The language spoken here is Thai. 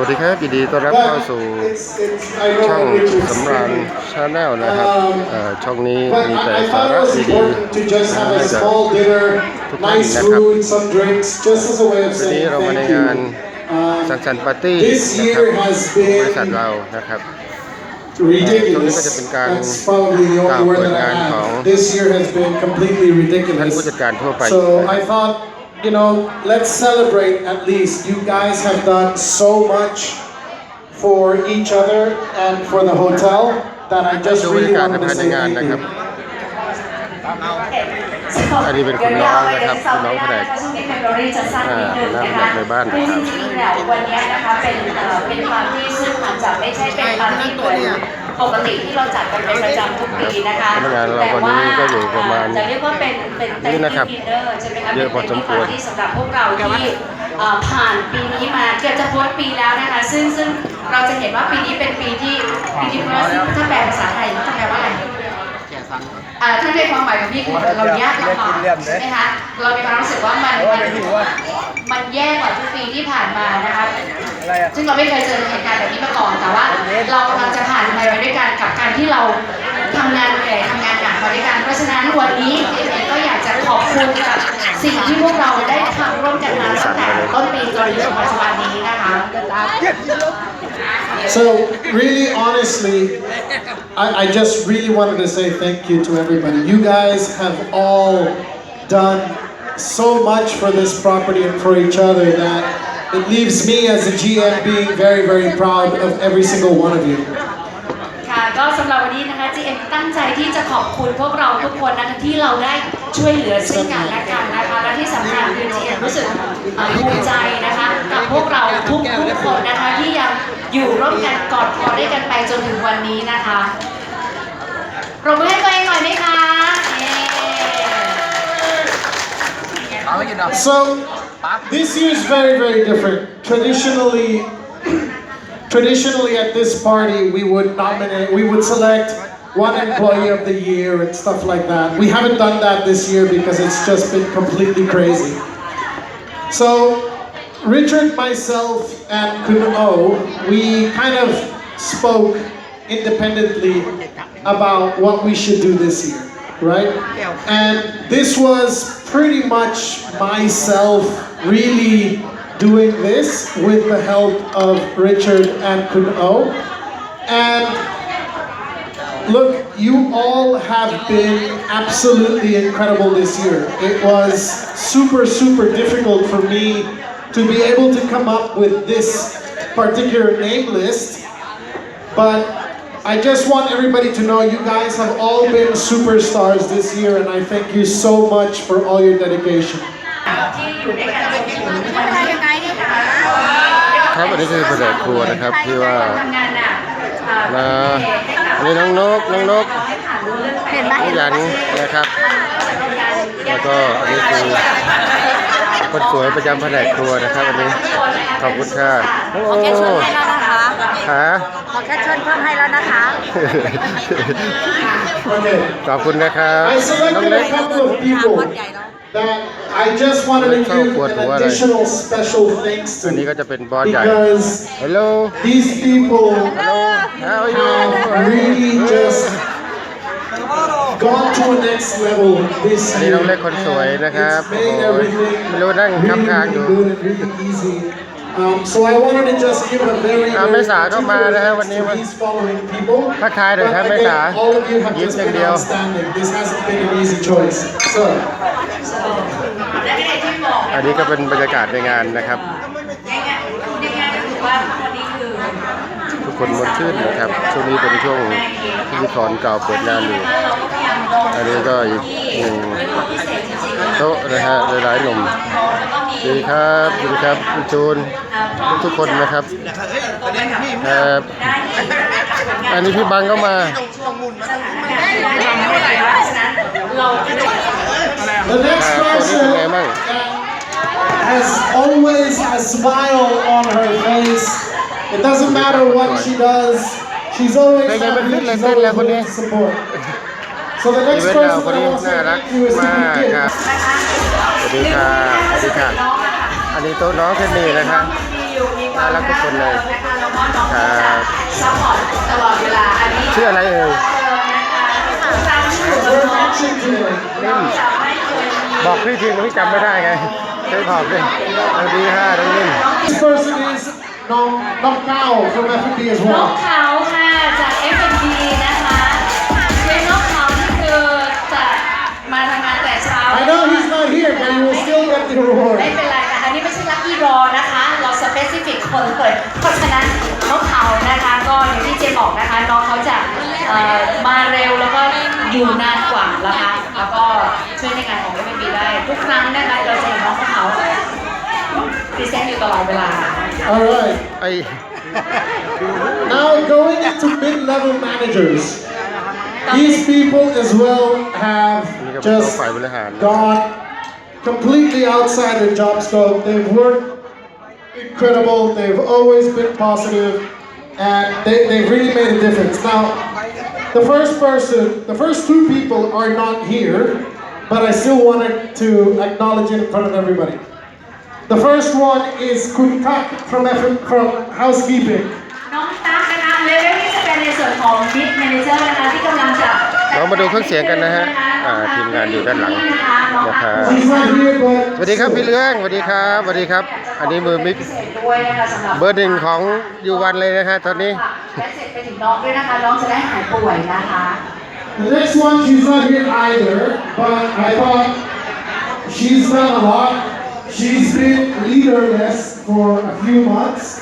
วัสดีครับยินดีต้อนรับเข้า But สู่ it's, it's, I ช่อง know Richard's สำราญ theory. ชาแนลนะครับเอ่อช่องนี้ But มีแต่ I, I สา thought it ระ was ดี important to just ๆ have ให้ a กับ small dinner, Tukan nice นะครับ food, some drinks, just as a way of วันนี้ saying เรามาใน thank งาน you. สัง Uh, สรรค์ปาร์ตี้ This นะครับ year has บริษัท been เรานะครับ ridiculous. Uh, ตรงนี้ก็จะเป็นการ That's probably the กล่าว only word เปิด that งาน I ของ have. This year has been completely ท่านผู้จัด ridiculous. การทั่วไป So I thought, you know, let's celebrate at least. You guys have done so much for each other and for the hotel that I just ดูบรร really ยากาศ wanted ภา to ยใน say งาน thank นะครับ you. อันนี้เป็นคุณน้องนะครับคุณน้องแผนกช่วงนี้เมมโมรี่จะสั้นนิดนึงนะอ่าคะในบ้านนะครับคือจริงๆเนี่ยวันนี้นะคะเป็นเอ่อเป็นปาร์ตี้ซึ่งอาจจะไม่ใช่เป็นปาร์ตี้เหมือน ปกติที่เราจัดกันเป็นประจำทุกปีนะคะพนักงานเราวันนี้ก็อยู่ประมาณจะเรียกว่าเป็นเป็นเต็นี่นท์นะครับดินเนอร์ใช่ไหมคะเยอะพอสมควรเป็นปาร์ตี้สำหรับพวกเราที่เอ่อผ่านปีนี้มาเกือบจะพ้นปีแล้วนะคะ ซึ่งซึ่งเราจะเห็นว่าปีนี้เป็นปีที่ปีที่เพรา อ่าถ้าในความหมายของพี่คือเรายากลำบากใช่ไหมคะเรามีความรู้สึกว่ามันมันมันแย่กว่าทุกปีที่ผ่านมานะคะซึ่งเราไม่เคยเจอเหตุการณ์แบบนี้มาก่อนแต่ว่า เรากำลังจะผ่านไปไปด้วยกันกับการที่เราทำงานเหนื่อยทำงานหนักมาด้วยกันเพราะฉะนั้นวันนี้เอเองก็อยากจะขอบคุณกับสิ่งที่พวกเราได้ทำร่วมกันมาตั้งแต่ต้นปีจนถึงปัจจุบันนี้นะคะ So really, honestly, I, I just really wanted to say thank you to everybody. You guys have all done so much for this property and for each other that it leaves me as a GM being very, very proud of every single one of you. ที่จะขอบคุณพวกเราทุกคนนะคะที่เราได้ช่วยเหลือซึ่งกันและกันนะคะและที่สำคัญคือ GM รู้สึกเอ่อภูมิใจนะคะกับพวกเราทุกทุกคนนะคะที่ยังอยู่ร่วมกันกอดคอด้วยกันไปจนถึงวันนี้นะคะปรบมือให้ตัวเองหน่อยไหมคะเย้ So this year is very, very different. Traditionally, traditionally at this party we would nominate, we would select one employee of the year and stuff like that. We haven't done that this year because it's just been completely crazy. So Richard, myself, and Kuno, we kind of spoke independently about what we should do this year, right? And this was pretty much myself really doing this with the help of Richard and Kuno. And Look, you all have been absolutely incredible this year. It was super, super difficult for me to be able to come up with this particular name list, but I just want everybody to know you guys have all been superstars this year, and I thank you so much for all your dedication. ที่อยู่ด้วยกันจนถึงวันนี้นะคะ ครับอันนี้คือแผนกครัวนะครับที่ว่า ทำงานหนักเอ่อ มาอันนี้น้องนกน้องนกเห็นไหมน้องหยันนะครับ แล้วก็อันนี้คือคนสวยประจำแผนกครัวนะครับอันนี้ขอบคุณค่ะโอ้ขอแค่ชวนให้แล้วนะคะหาขอแค่ชวนเพิ่มให้แล้วนะคะ Okay. ขอบคุณนะครับ I น้อง selected เล็ก a couple of people that I just wanted to give an additional special thanks อันนี้ to ก็จะเป็นบอสใหญ่ because Hello these people Hello How are you have really just gone to a next level this อันนี้ year. น้องเล็กคนสวยนะครับ And โอ้ it's โห made everything ไม่รู้นั่ง really, ข้างทางอ really ยู่ good and really easy. Um, so I wanted to just give a very, อ่า very แม่สาก็มานะฮะ particular วันนี้ thanks มา to these following people. ทักทายหน่อยครับ But แม่สา again, all of you have ยิ้ม just อย่าง been เดียว outstanding. This hasn't been an easy choice. So. และในที่บอกอันนี้ก็เป็นบรรยากาศในงานนะครับง่ายๆพูดง่ายๆก็คือว่าวันนี้คือทุกคนมดชื่นนะครับช่วงนี้เป็นช่วงพิธีกรเก่าเปิดงานอยู่เราก็พยายามลงอันนี้ก็อีกหนึ่ง โต๊ะนะฮะหลายๆหนุ่มแล้วก็มีดีครับดีครับคุณจูนทุกๆคนนะครับครับได้ที่อันนี้พี่บังก็มาช่วงสถานการณ์ได้เมื่อไหร่เพราะฉะนั้นเราก็จะ The next อ่าตัวนี้เป็นไง person บ้าง has always a smile on her face. It doesn't matter what she does. She's always Kaya happy. naman She's din, always lang willing to support. So the อี next เวนต์เรา person คน I นี้ want to say น่ารัก thank you is มาก Stephen ค Gibb. รับสวัสดีค่ะสวัสดีค่ะอันนี้โต๊ะน้องเพนนีนะครับมีอยู่มีความรักทุกคนเลยนะคะแล้วก็น้องก็จะซัพพอร์ตตลอดเวลา อันนี้ชื่ออะไรเอ่ยตามชื่อ We're น้อง matching today. เราจะไม่เคยมีบอกพี่ทีพี่จำไม่ได้ไงใช้บอกเลยสวัสดีค่ะน้องนิ่ม This person is Nong Nong Kao from F&B as น้อง well. เขาค่ะ I know he's not here, but he will still get the ไม่ reward. เป็นไรนะคะอันนี้ไม่ใช่ลัคกี้รอนะคะ เราสเปซิฟิกคนเลยเพราะฉะนั้นน้องเขานะคะ ก็อย่างที่เจมบอกนะคะ น้องเขาจะเอ่อมาเร็วแล้วก็อยู่นานกว่านะคะ แล้วก็ช่วยในงานของ F&B ได้ ทุกครั้งนะคะ เราจะเห็นน้องเขาพรีเซนต์อยู่ตลอดเวลา All right. ไอ้ Now going into mid-level managers. These people as well have นี่ ก็เป็นตัว just ฝ่ายบริหาร gone completely outside their job scope. They've worked incredible. They've always been positive, and they, they've really made a difference. Now, the first person, the first two people are not here, but I still wanted to acknowledge it in front of everybody. The first one is Kun Tak from, F- from housekeeping. น้องตั๊กนะคะเลเวลที่จะเป็นในส่วนของมิดแมเนเจอร์นะคะที่กำลังจะ เรามาดูเครื่องเสียงกันนะฮะ อ่าทีมงานอยู่ด้านหลังนะครับ She's not here, but สวัสดีครับพี่เลื้องสวัสดีครับสวัสดีครับ อันนี้มือมิกพิเศษด้วยนะคะสำหรับเบอร์หนึ่งของยูวันเลยนะฮะตอนนี้และเสร็จไปถึงน้องด้วยนะคะน้องจะได้หายป่วยนะคะ the next one, she's not here either, but I thought she's done a lot. She's been leaderless for a few months.